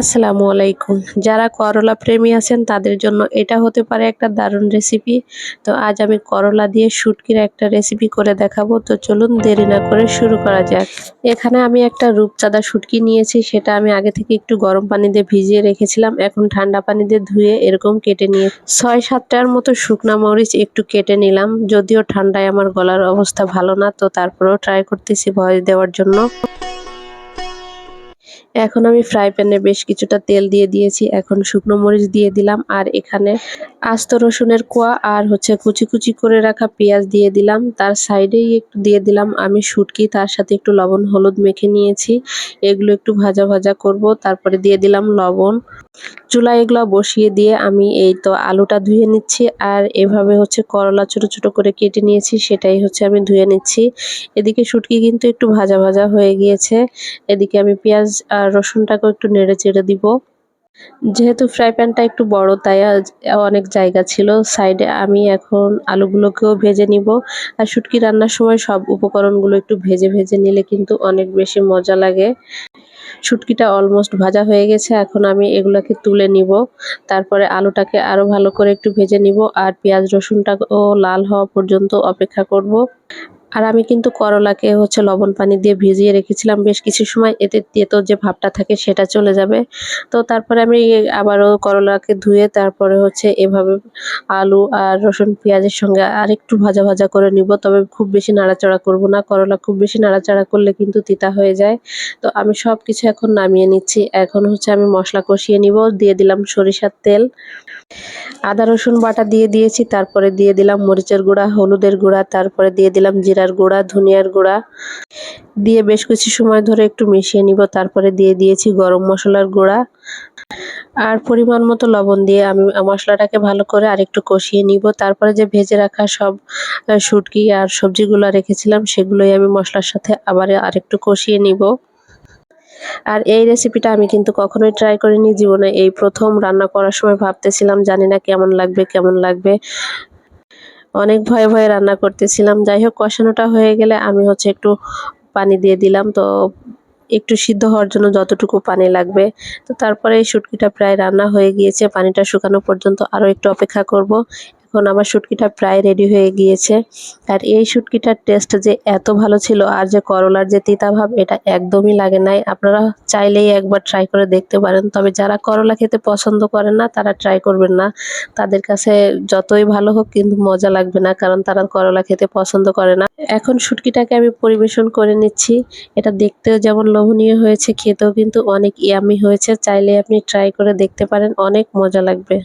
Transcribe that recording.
আসসালামু আলাইকুম। যারা করলা প্রেমী আছেন, তাদের জন্য এটা হতে পারে একটা দারুণ রেসিপি তো আজ আমি করলা দিয়ে শুটকির একটা রেসিপি করে দেখাবো। তো চলুন দেরি না করে শুরু করা যাক। এখানে আমি একটা রূপচাঁদা শুটকি নিয়েছি, সেটা আমি আগে থেকে একটু গরম পানি দিয়ে ভিজিয়ে রেখেছিলাম। এখন ঠান্ডা পানি দিয়ে ধুয়ে এরকম কেটে নিয়ে ছয় সাতটার মতো শুকনা মরিচ একটু কেটে নিলাম। যদিও ঠান্ডায় আমার গলার অবস্থা ভালো না, তো তারপরেও ট্রাই করতেছি ভয় দেওয়ার জন্য। এখন আমি ফ্রাই প্যানে বেশ কিছুটা তেল দিয়ে দিয়েছি, এখন শুকনো মরিচ দিয়ে দিলাম, আর এখানে আস্ত রসুনের কোয়া আর হচ্ছে কুচি কুচি করে রাখা পেঁয়াজ দিয়ে দিলাম, তার সাইডেই একটু দিয়ে দিলাম, আমি শুটকি, তার সাথে একটু লবণ, হলুদ মেখে নিয়েছি, এগুলো একটু ভাজা ভাজা করব, তারপরে দিয়ে দিলাম লবণ। চুলা এগুলো বসিয়ে দিয়ে আমি এই তো আলুটা ধুয়ে নিচ্ছি, আর এভাবে হচ্ছে করলা ছোট ছোট করে কেটে নিয়েছি, সেটাই হচ্ছে আমি ধুয়ে নিচ্ছি। এদিকে শুটকি কিন্তু একটু ভাজা ভাজা হয়ে গিয়েছে, এদিকে আমি পেঁয়াজ আর রসুনটাকেও একটু নেড়ে চেড়ে দিব। যেহেতু ফ্রাই প্যানটা একটু বড়, তাই অনেক জায়গা ছিল। সাইডে আমি এখন আলুগুলোকেও ভেজে নিব। আর শুটকি রান্নার সময় সব উপকরণগুলো একটু ভেজে ভেজে নিলে কিন্তু অনেক বেশি মজা লাগে। শুটকিটা অলমোস্ট ভাজা হয়ে গেছে, এখন আমি এগুলোকে তুলে নিব। তারপরে আলুটাকে আরও ভালো করে একটু ভেজে নিব। আর পেঁয়াজ রসুনটাও লাল হওয়া পর্যন্ত অপেক্ষা করব। আর আমি কিন্তু করলাকে হচ্ছে লবণ পানি দিয়ে ভিজিয়ে রেখেছিলাম বেশ কিছু সময়, এতে তেতো যে ভাবটা থাকে সেটা চলে যাবে। তো তারপরে আমি আবারও করলাকে ধুয়ে তারপরে হচ্ছে এভাবে আলু আর রসুন পেঁয়াজের সঙ্গে আরেকটু ভাজা ভাজা করে নিব। তবে খুব বেশি নাড়াচাড়া করব না, করলা খুব বেশি নাড়াচাড়া করলে কিন্তু তিতা হয়ে যায়। তো আমি সব কিছু এখন নামিয়ে নিচ্ছি। এখন হচ্ছে আমি মশলা কষিয়ে নিব, দিয়ে দিলাম সরিষার তেল। আদা, রসুন বাটা দিয়ে দিয়েছি, তারপরে দিয়ে দিলাম মরিচের গুঁড়া, হলুদের গুঁড়া, তারপরে দিয়ে দিলাম জিরার গুঁড়া, ধনিয়ার গুঁড়া। দিয়ে বেশ কিছু সময় ধরে একটু মিশিয়ে নিব, তারপরে দিয়ে দিয়েছি গরম মশলার গুঁড়া। আর পরিমাণ মতো লবণ দিয়ে আমি মশলাটাকে ভালো করে আর একটু কষিয়ে নিব। তারপরে যে ভেজে রাখা সব শুটকি আর সবজিগুলো রেখেছিলাম, সেগুলোই আমি মশলার সাথে আবার আরেকটু কষিয়ে নিব। আর এই রেসিপিটা আমি কিন্তু কখনোই ট্রাই করিনি জীবনে। এই প্রথম রান্না করার সময় ভাবতেছিলাম, জানি না কেমন লাগবে কেমন লাগবে। অনেক ভয়ে ভয়ে রান্না করতেছিলাম। যাই হোক, কষানোটা হয়ে গেলে আমি হচ্ছে একটু পানি দিয়ে দিলাম। তো একটু সিদ্ধ হওয়ার জন্য যতটুকু পানি লাগবে। তো তারপরে এই শুটকিটা প্রায় রান্না হয়ে গিয়েছে। পানিটা শুকানো পর্যন্ত আরও একটু অপেক্ষা করব। এখন আমার শুটকিটা প্রায় রেডি হয়ে গিয়েছে। আর এই শুটকিটার টেস্ট যে এত ভালো ছিল আর যে করলার যে তিতা ভাব এটা একদমই লাগে নাই। আপনারা চাইলেই একবার ট্রাই করে দেখতে পারেন। তবে যারা করলা খেতে পছন্দ করেন না, তারা ট্রাই করবেন না। তাদের কাছে যতই ভালো হোক, কিন্তু মজা লাগবে না, কারণ তারা করলা খেতে পছন্দ করে না। এখন শুটকিটাকে আমি পরিবেশন করে নিচ্ছি। এটা দেখতেও যেমন লোভনীয় হয়েছে, খেতেও কিন্তু অনেক ইয়ামি হয়েছে। চাইলে আপনি ট্রাই করে দেখতে পারেন, অনেক মজা লাগবে।